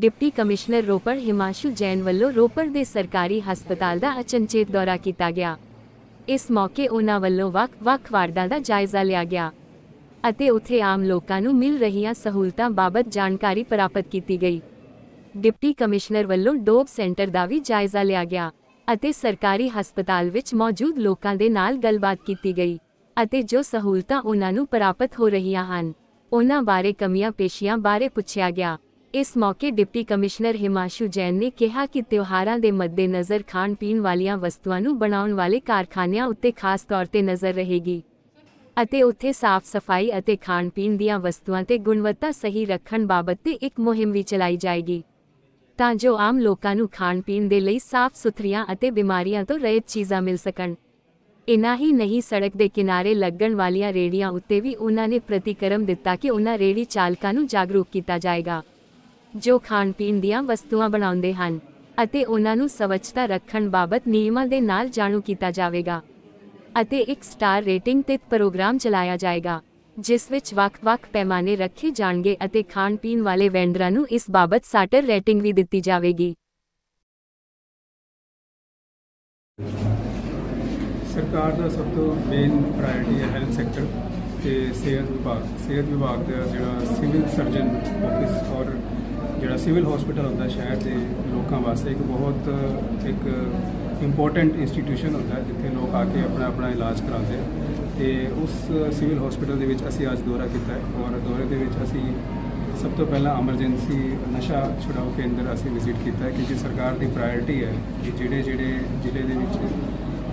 Deputy commissioner Ropar Himanshu Jain ਵੱਲੋਂ ਰੋਪੜ ਦੇ ਸਰਕਾਰੀ ਹਸਪਤਾਲ ਦਾ ਅਚਨਚੇਤ ਦੌਰਾ ਕੀਤਾ ਗਿਆ। ਇਸ ਮੌਕੇ ਉਹਨਾਂ ਵੱਲੋਂ ਵੱਖ-ਵੱਖ ਵਾਰਡਾਂ ਦਾ ਜਾਇਜ਼ਾ ਲਿਆ ਗਿਆ ਅਤੇ ਉੱਥੇ ਆਮ ਲੋਕਾਂ ਨੂੰ ਮਿਲ ਰਹੀਆਂ ਸਹੂਲਤਾਂ ਬਾਬਤ ਜਾਣਕਾਰੀ ਪ੍ਰਾਪਤ ਕੀਤੀ ਗਈ। ਡਿਪਟੀ ਕਮਿਸ਼ਨਰ ਵੱਲੋਂ ਡੋਪ ਸੈਂਟਰ ਦਾ ਵੀ ਜਾਇਜ਼ਾ ਲਿਆ ਗਿਆ ਅਤੇ ਸਰਕਾਰੀ ਹਸਪਤਾਲ ਵਿੱਚ ਮੌਜੂਦ ਲੋਕਾਂ ਦੇ ਨਾਲ ਗੱਲਬਾਤ ਕੀਤੀ ਗਈ ਅਤੇ ਜੋ ਸਹੂਲਤਾਂ ਉਹਨਾਂ ਨੂੰ ਪ੍ਰਾਪਤ ਹੋ ਰਹੀਆਂ ਹਨ, ਉਹਨਾਂ ਬਾਰੇ ਕਮੀਆਂ ਪੇਸ਼ੀਆਂ ਬਾਰੇ ਪੁੱਛਿਆ ਗਿਆ। ਇਸ ਮੌਕੇ ਡਿਪਟੀ ਕਮਿਸ਼ਨਰ ਹਿਮਾਸ਼ੂ ਜੈਨ ਨੇ ਕਿਹਾ ਕਿ ਤਿਉਹਾਰਾਂ ਦੇ ਮੱਦੇਨਜ਼ਰ ਖਾਣ ਪੀਣ ਵਾਲੀਆਂ ਵਸਤੂਆਂ ਨੂੰ ਬਣਾਉਣ ਵਾਲੇ ਕਾਰਖਾਨਿਆਂ ਉੱਤੇ ਖਾਸ ਤੌਰ ਤੇ ਨਜ਼ਰ ਰਹੇਗੀ ਅਤੇ ਉੱਥੇ ਸਾਫ਼ ਸਫ਼ਾਈ ਅਤੇ ਖਾਣ ਪੀਣ ਦੀਆਂ ਵਸਤੂਆਂ ਤੇ ਗੁਣਵੱਤਾ ਸਹੀ ਰੱਖਣ ਬਾਬਤ ਤੇ ਇੱਕ ਮੁਹਿੰਮ ਵੀ ਚਲਾਈ ਜਾਏਗੀ। ਤਾਂ ਜੋ ਆਮ ਲੋਕਾਂ ਨੂੰ ਖਾਣ ਪੀਣ ਦੇ ਲਈ ਸਾਫ਼ ਸੁਥਰੀਆਂ ਅਤੇ ਬਿਮਾਰੀਆਂ ਤੋਂ ਰਹਿਤ ਚੀਜ਼ਾਂ ਮਿਲ ਸਕਣ। ਇਨਾ ਹੀ ਨਹੀਂ, ਸੜਕ ਦੇ ਕਿਨਾਰੇ ਲੱਗਣ ਵਾਲੀਆਂ ਰੇੜੀਆਂ ਉੱਤੇ ਵੀ ਉਹਨਾਂ ਨੇ ਪ੍ਰਤੀਕਰਮ ਦਿੱਤਾ ਕਿ ਉਹਨਾਂ ਰੇੜੀ ਚਾਲਕਾਂ ਨੂੰ ਜਾਗਰੂਕ ਕੀਤਾ ਜਾਏਗਾ। ਜੋ ਖਾਣ ਪੀਣ ਦੀਆਂ ਵਸਤੂਆਂ ਬਣਾਉਂਦੇ ਹਨ, ਅਤੇ ਉਹਨਾਂ ਨੂੰ ਸਵੱਛਤਾ ਰੱਖਣ ਬਾਬਤ ਨਿਯਮਾਂ ਦੇ ਨਾਲ ਜਾਣੂ ਕੀਤਾ ਜਾਵੇਗਾ। ਅਤੇ ਇੱਕ ਸਟਾਰ ਰੇਟਿੰਗ ਤੇ ਪ੍ਰੋਗਰਾਮ ਚਲਾਇਆ ਜਾਏਗਾ, ਜਿਸ ਵਿੱਚ ਵੱਖ-ਵੱਖ ਪੈਮਾਨੇ ਰੱਖੇ ਜਾਣਗੇ ਅਤੇ ਖਾਣ ਪੀਣ ਵਾਲੇ ਵੈਂਡਰਾਂ ਨੂੰ ਇਸ ਬਾਬਤ ਸਾਟਰ ਰੇਟਿੰਗ ਵੀ ਦਿੱਤੀ ਜਾਵੇਗੀ। ਸਰਕਾਰ ਦਾ ਸਭ ਤੋਂ ਮੇਨ ਪ੍ਰਾਇੋਰਟੀ ਹੈ ਹੈਲਥ ਸੈਕਟਰ ਤੇ ਸਿਹਤ ਵਿਭਾਗ। ਸਿਹਤ ਵਿਭਾਗ ਦਾ ਜਿਹੜਾ ਸਿਵਲ ਸਰਜਨ ਆਫਿਸ ਔਰ ਜਿਹੜਾ ਸਿਵਲ ਹਸਪੀਟਲ ਹੁੰਦਾ ਸ਼ਹਿਰ ਦੇ ਲੋਕਾਂ ਵਾਸਤੇ ਇੱਕ ਬਹੁਤ, ਇੱਕ ਇੰਪੋਰਟੈਂਟ ਇੰਸਟੀਟਿਊਸ਼ਨ ਹੁੰਦਾ ਜਿੱਥੇ ਲੋਕ ਆ ਕੇ ਆਪਣਾ ਆਪਣਾ ਇਲਾਜ ਕਰਾਉਂਦੇ ਆ। ਤੇ ਉਸ ਸਿਵਲ ਹਸਪੀਟਲ ਦੇ ਵਿੱਚ ਅਸੀਂ ਅੱਜ ਦੌਰਾ ਕੀਤਾ ਹੈ ਔਰ ਦੌਰੇ ਦੇ ਵਿੱਚ ਅਸੀਂ ਸਭ ਤੋਂ ਪਹਿਲਾਂ ਐਮਰਜੈਂਸੀ ਨਸ਼ਾ ਛੁਡਾਓ ਕੇਂਦਰ ਅਸੀਂ ਵਿਜ਼ਿਟ ਕੀਤਾ ਹੈ ਕਿਉਂਕਿ ਸਰਕਾਰ ਦੀ ਪ੍ਰਾਇੋਰਟੀ ਹੈ ਕਿ ਜਿਹੜੇ ਜਿਹੜੇ ਜ਼ਿਲ੍ਹੇ ਦੇ ਵਿੱਚ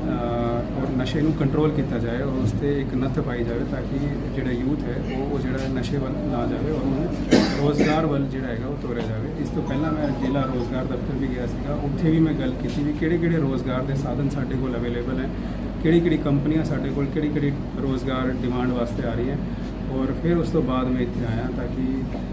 ਔਰ ਨਸ਼ੇ ਨੂੰ ਕੰਟਰੋਲ ਕੀਤਾ ਜਾਏ ਔਰ ਉਸ ਤੇ ਇੱਕ ਨੱਥ ਪਾਈ ਜਾਵੇ ਤਾਂ ਕਿ ਜਿਹੜਾ ਯੂਥ ਹੈ, ਉਹ ਉਹ ਜਿਹੜਾ ਨਸ਼ੇ ਵੱਲ ਨਾ ਜਾਵੇ ਔਰ ਉਹਨੂੰ ਰੋਜ਼ਗਾਰ ਵੱਲ ਜਿਹੜਾ ਹੈਗਾ, ਉਹ ਤੋਰਿਆ ਜਾਵੇ। ਇਸ ਤੋਂ ਪਹਿਲਾਂ ਮੈਂ ਜ਼ਿਲ੍ਹਾ ਰੋਜ਼ਗਾਰ ਦਫ਼ਤਰ ਵੀ ਗਿਆ ਸੀਗਾ। ਉੱਥੇ ਵੀ ਮੈਂ ਗੱਲ ਕੀਤੀ ਵੀ ਕਿਹੜੇ ਕਿਹੜੇ ਰੋਜ਼ਗਾਰ ਦੇ ਸਾਧਨ ਸਾਡੇ ਕੋਲ ਅਵੇਲੇਬਲ ਹੈ ਕਿਹੜੀ ਕਿਹੜੀ ਕੰਪਨੀਆਂ ਸਾਡੇ ਕੋਲ ਕਿਹੜੀ ਕਿਹੜੀ ਰੋਜ਼ਗਾਰ ਡਿਮਾਂਡ ਵਾਸਤੇ ਆ ਰਹੀ ਹੈ ਔਰ ਫਿਰ ਉਸ ਤੋਂ ਬਾਅਦ ਮੈਂ ਇੱਥੇ ਆਇਆ ਤਾਂ ਕਿ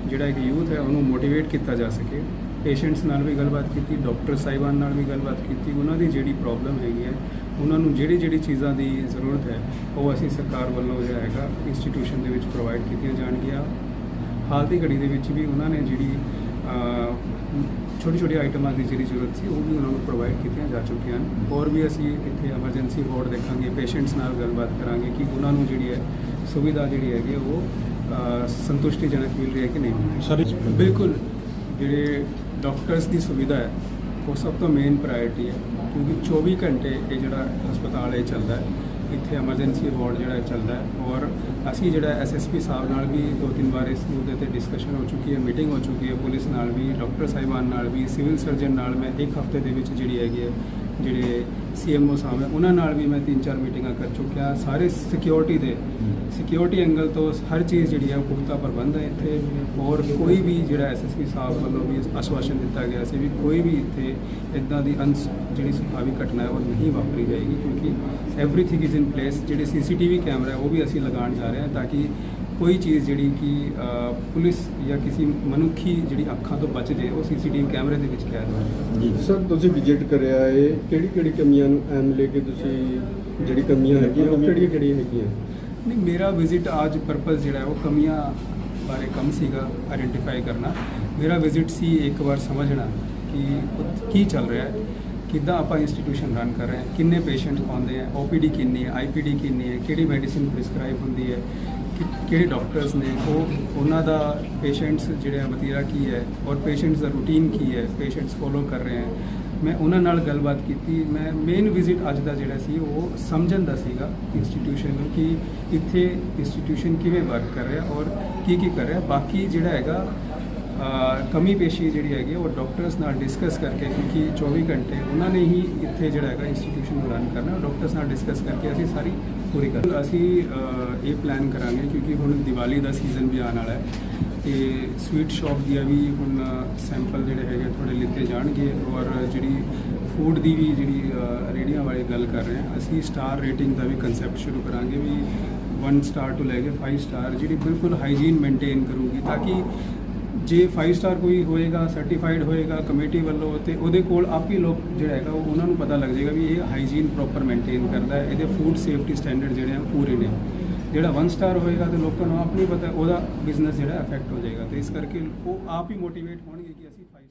ਜਿਹੜਾ ਇੱਕ ਯੂਥ ਹੈ, ਉਹਨੂੰ ਮੋਟੀਵੇਟ ਕੀਤਾ ਜਾ ਸਕੇ। ਪੇਸ਼ੈਂਟਸ ਨਾਲ ਵੀ ਗੱਲਬਾਤ ਕੀਤੀ ਡਾਕਟਰ ਸਾਹਿਬਾਨ ਨਾਲ ਵੀ ਗੱਲਬਾਤ ਕੀਤੀ ਉਹਨਾਂ ਦੀ ਜਿਹੜੀ ਪ੍ਰੋਬਲਮ ਹੈਗੀ ਹੈ ਉਹਨਾਂ ਨੂੰ ਜਿਹੜੀ ਜਿਹੜੀ ਚੀਜ਼ਾਂ ਦੀ ਜ਼ਰੂਰਤ ਹੈ ਉਹ ਅਸੀਂ ਸਰਕਾਰ ਵੱਲੋਂ ਜਿਹੜਾ ਹੈਗਾ ਇੰਸਟੀਟਿਊਸ਼ਨ ਦੇ ਵਿੱਚ ਪ੍ਰੋਵਾਈਡ ਕੀਤੀਆਂ ਜਾਣਗੀਆਂ। ਹਾਲ ਦੀ ਘੜੀ ਦੇ ਵਿੱਚ ਵੀ ਉਹਨਾਂ ਨੇ ਜਿਹੜੀ ਛੋਟੀ ਛੋਟੀ ਆਈਟਮਾਂ ਦੀ ਜਿਹੜੀ ਜ਼ਰੂਰਤ ਸੀ ਉਹ ਵੀ ਉਹਨਾਂ ਨੂੰ ਪ੍ਰੋਵਾਈਡ ਕੀਤੀਆਂ ਜਾ ਚੁੱਕੀਆਂ ਹਨ। ਹੋਰ ਵੀ ਅਸੀਂ ਇੱਥੇ ਐਮਰਜੈਂਸੀ ਵਾਰਡ ਦੇਖਾਂਗੇ ਪੇਸ਼ੈਂਟਸ ਨਾਲ ਗੱਲਬਾਤ ਕਰਾਂਗੇ ਕਿ ਉਹਨਾਂ ਨੂੰ ਜਿਹੜੀ ਹੈ ਸੁਵਿਧਾ ਜਿਹੜੀ ਹੈਗੀ ਉਹ ਸੰਤੁਸ਼ਟੀਜਨਕ ਮਿਲ ਰਹੀ ਹੈ ਕਿ ਨਹੀਂ ਸਰ ਬਿਲਕੁਲ। ਜਿਹੜੇ ਡਾਕਟਰਸ ਦੀ ਸੁਵਿਧਾ ਹੈ, ਉਹ ਸਭ ਤੋਂ ਮੇਨ ਪ੍ਰਾਇੋਰਟੀ ਹੈ, ਕਿਉਂਕਿ 24 ਘੰਟੇ ਇਹ ਜਿਹੜਾ ਹਸਪਤਾਲ ਇਹ ਚੱਲਦਾ ਹੈ, ਇੱਥੇ ਐਮਰਜੈਂਸੀ ਵਾਰਡ ਜਿਹੜਾ ਚੱਲਦਾ ਹੈ, ਔਰ ਅਸੀਂ ਜਿਹੜਾ ਐਸਐਸਪੀ ਸਾਹਿਬ ਨਾਲ ਵੀ ਦੋ ਤਿੰਨ ਵਾਰ ਇਸ ਮੁੱਦੇ ਤੇ ਡਿਸਕਸ਼ਨ ਹੋ ਚੁੱਕੀ ਹੈ ਮੀਟਿੰਗ ਹੋ ਚੁੱਕੀ ਹੈ, ਪੁਲਿਸ ਨਾਲ ਵੀ ਡਾਕਟਰ ਸਾਹਿਬਾਨ ਨਾਲ ਵੀ ਸਿਵਲ ਸਰਜਨ ਨਾਲ ਮੈਂ ਇੱਕ ਹਫ਼ਤੇ ਦੇ ਵਿੱਚ ਜਿਹੜੀ ਹੈਗੀ ਹੈ ਜਿਹੜੇ ਸੀਐਮਓ ਸਾਹਿਬ ਹੈ, ਉਹਨਾਂ ਨਾਲ ਵੀ ਮੈਂ ਤਿੰਨ ਚਾਰ ਮੀਟਿੰਗਾਂ ਕਰ ਚੁੱਕਿਆ। ਸਾਰੇ ਸਿਕਿਉਰਿਟੀ ਦੇ ਸਿਕਿਉਰਿਟੀ ਐਂਗਲ ਤੋਂ ਹਰ ਚੀਜ਼ ਜਿਹੜੀ ਹੈ ਉਹ ਪੁਖਤਾ ਪ੍ਰਬੰਧ ਹੈ ਇੱਥੇ। ਔਰ ਕੋਈ ਵੀ ਜਿਹੜਾ ਐਸਐਸਪੀ ਸਾਹਿਬ ਵੱਲੋਂ ਵੀ ਆਸ਼ਵਾਸਨ ਦਿੱਤਾ ਗਿਆ ਸੀ ਵੀ ਕੋਈ ਵੀ ਇੱਥੇ ਇਦਾਂ ਦੀ ਅੰਸ ਜਿਹੜੀ ਸੁਭਾਵਿਕ ਘਟਨਾ ਹੈ, ਉਹ ਨਹੀਂ ਵਾਪਰੀ ਜਾਏਗੀ, ਕਿਉਂਕਿ ਐਵਰੀਥਿੰਗ ਇਜ਼ ਇਨ ਪਲੇਸ ਜਿਹੜੇ ਸੀਸੀਟੀਵੀ ਕੈਮਰਾ ਹੈ, ਉਹ ਵੀ ਅਸੀਂ ਲਗਾਉਣ ਜਾ ਰਹੇ ਹਾਂ ਤਾਂ ਕਿ ਕੋਈ ਚੀਜ਼ ਜਿਹੜੀ ਕਿ ਪੁਲਿਸ ਜਾਂ ਕਿਸੇ ਮਨੁੱਖੀ ਜਿਹੜੀ ਅੱਖਾਂ ਤੋਂ ਬਚ ਜੇ ਉਹ ਸੀਸੀਟੀਵੀ ਕੈਮਰੇ ਦੇ ਵਿੱਚ ਕੈਦ ਹੋ ਜੀ। ਸਰ ਤੁਸੀਂ ਵਿਜ਼ਿਟ ਕਰਿਆ ਹੈ ਕਿਹੜੀ ਕਿਹੜੀ ਕਮੀਆਂ ਨੂੰ ਐਮ ਲੈ ਕੇ ਤੁਸੀਂ ਜਿਹੜੀ ਕਮੀਆਂ ਹੈਗੀਆਂ ਉਹ ਕਿਹੜੀਆਂ ਕਿਹੜੀਆਂ ਹੈਗੀਆਂ? ਨਹੀਂ ਮੇਰਾ ਵਿਜ਼ਿਟ ਅੱਜ ਪਰਪਸ ਜਿਹੜਾ ਹੈ ਉਹ ਕਮੀਆਂ ਬਾਰੇ ਕਮ ਸੀਗਾ ਆਇਡੈਂਟੀਫਾਈ ਕਰਨਾ। ਮੇਰਾ ਵਿਜ਼ਿਟ ਸੀ ਇੱਕ ਵਾਰ ਸਮਝਣਾ ਕਿ ਕੀ ਚੱਲ ਰਿਹਾ ਹੈ ਕਿੱਦਾਂ ਆਪਾਂ ਇੰਸਟੀਟਿਊਸ਼ਨ ਰਨ ਕਰ ਰਹੇ ਹਾਂ ਕਿੰਨੇ ਪੇਸ਼ੈਂਟ ਆਉਂਦੇ ਆ ਓਪੀਡੀ ਕਿੰਨੀ ਹੈ ਆਈਪੀਡੀ ਕਿੰਨੀ ਹੈ ਕਿਹੜੀ ਮੈਡੀਸਿਨ ਪ੍ਰਿਸਕ੍ਰਾਈਬ ਹੁੰਦੀ ਹੈ ਕਿ- ਕਿਹੜੇ ਡਾਕਟਰਸ ਨੇ, ਉਹ ਉਹਨਾਂ ਦਾ ਪੇਸ਼ੈਂਟਸ ਜਿਹੜੇ ਆ ਵਤੀਰਾ ਕੀ ਹੈ ਔਰ ਪੇਸ਼ੈਂਟਸ ਦਾ ਰੂਟੀਨ ਕੀ ਹੈ ਪੇਸ਼ੈਂਟਸ ਫੋਲੋ ਕਰ ਰਹੇ ਹੈ। ਮੈਂ ਉਹਨਾਂ ਨਾਲ ਗੱਲਬਾਤ ਕੀਤੀ, ਮੈਂ ਮੇਨ ਵਿਜ਼ਿਟ ਅੱਜ ਦਾ ਜਿਹੜਾ ਸੀ, ਉਹ ਸਮਝਣ ਦਾ ਸੀਗਾ ਇੰਸਟੀਟਿਊਸ਼ਨ ਨੂੰ ਕਿ ਇੱਥੇ ਇੰਸਟੀਟਿਊਸ਼ਨ ਕਿਵੇਂ ਵਰਕ ਕਰ ਰਿਹਾ ਔਰ ਕੀ ਕੀ ਕਰ ਰਿਹਾ। ਬਾਕੀ ਜਿਹੜਾ ਹੈਗਾ ਕਮੀ ਪੇਸ਼ੀ ਜਿਹੜੀ ਹੈਗੀ ਉਹ ਡਾਕਟਰਸ ਨਾਲ ਡਿਸਕਸ ਕਰਕੇ ਕਿਉਂਕਿ 24 ਘੰਟੇ ਉਹਨਾਂ ਨੇ ਹੀ ਇੱਥੇ ਜਿਹੜਾ ਹੈਗਾ ਇੰਸਟੀਟਿਊਸ਼ਨ ਨੂੰ ਰਨ ਕਰਨਾ ਡਾਕਟਰਸ ਨਾਲ ਡਿਸਕਸ ਕਰਕੇ ਅਸੀਂ ਸਾਰੀ ਪੂਰੀ ਕਰ ਅਸੀਂ ਇਹ ਪਲਾਨ ਕਰਾਂਗੇ ਕਿਉਂਕਿ ਹੁਣ ਦੀਵਾਲੀ ਦਾ ਸੀਜ਼ਨ ਵੀ ਆਉਣ ਵਾਲਾ ਹੈ ਤੇ ਸਵੀਟ ਸ਼ਾਪ ਦੀਆਂ ਵੀ ਹੁਣ ਸੈਂਪਲ ਜਿਹੜੇ ਹੈਗੇ ਥੋੜੇ ਲਿੱਤੇ ਜਾਣਗੇ ਔਰ ਜਿਹੜੀ ਫੂਡ ਦੀ ਵੀ ਜਿਹੜੀ ਅ, ਰੇਹੜੀਆਂ ਵਾਲੇ ਗੱਲ ਕਰ ਰਹੇ ਹਾਂ ਅਸੀਂ ਸਟਾਰ ਰੇਟਿੰਗ ਦਾ ਵੀ ਕਨਸੈਪਟ ਸ਼ੁਰੂ ਕਰਾਂਗੇ ਵੀ 1 ਸਟਾਰ ਤੋਂ ਲੈ ਕੇ 5 ਸਟਾਰ ਜਿਹੜੀ ਬਿਲਕੁਲ ਹਾਈਜੀਨ ਮੇਨਟੇਨ ਕਰੂਗੀ ਤਾਂ ਕਿ ਜੇ 5 ਸਟਾਰ ਕੋਈ ਹੋਏਗਾ ਸਰਟੀਫਾਈਡ ਹੋਏਗਾ ਕਮੇਟੀ ਵੱਲੋਂ ਤੇ ਉਹਦੇ ਕੋਲ ਆਪ ਹੀ ਲੋਕ ਜਿਹੜਾ ਹੈਗਾ ਉਹ ਉਹਨਾਂ ਨੂੰ ਪਤਾ ਲੱਗ ਜਾਏਗਾ ਵੀ ਇਹ ਹਾਈਜੀਨ ਪ੍ਰੋਪਰ ਮੇਨਟੇਨ ਕਰਦਾ ਹੈ, ਇਹਦੇ ਫੂਡ ਸੇਫਟੀ ਸਟੈਂਡਰਡ ਜਿਹੜੇ ਆ ਪੂਰੇ ਨੇ। ਜਿਹੜਾ 1 ਸਟਾਰ ਹੋਏਗਾ ਤੇ ਲੋਕਾਂ ਨੂੰ ਆਪ ਨਹੀਂ ਪਤਾ, ਉਹਦਾ ਬਿਜ਼ਨਸ ਜਿਹੜਾ ਅਫੈਕਟ ਹੋ ਜਾਏਗਾ। ਤੇ ਇਸ ਕਰਕੇ ਉਹ ਆਪ ਹੀ ਮੋਟੀਵੇਟ ਹੋਣਗੇ ਕਿ ਅਸੀਂ 5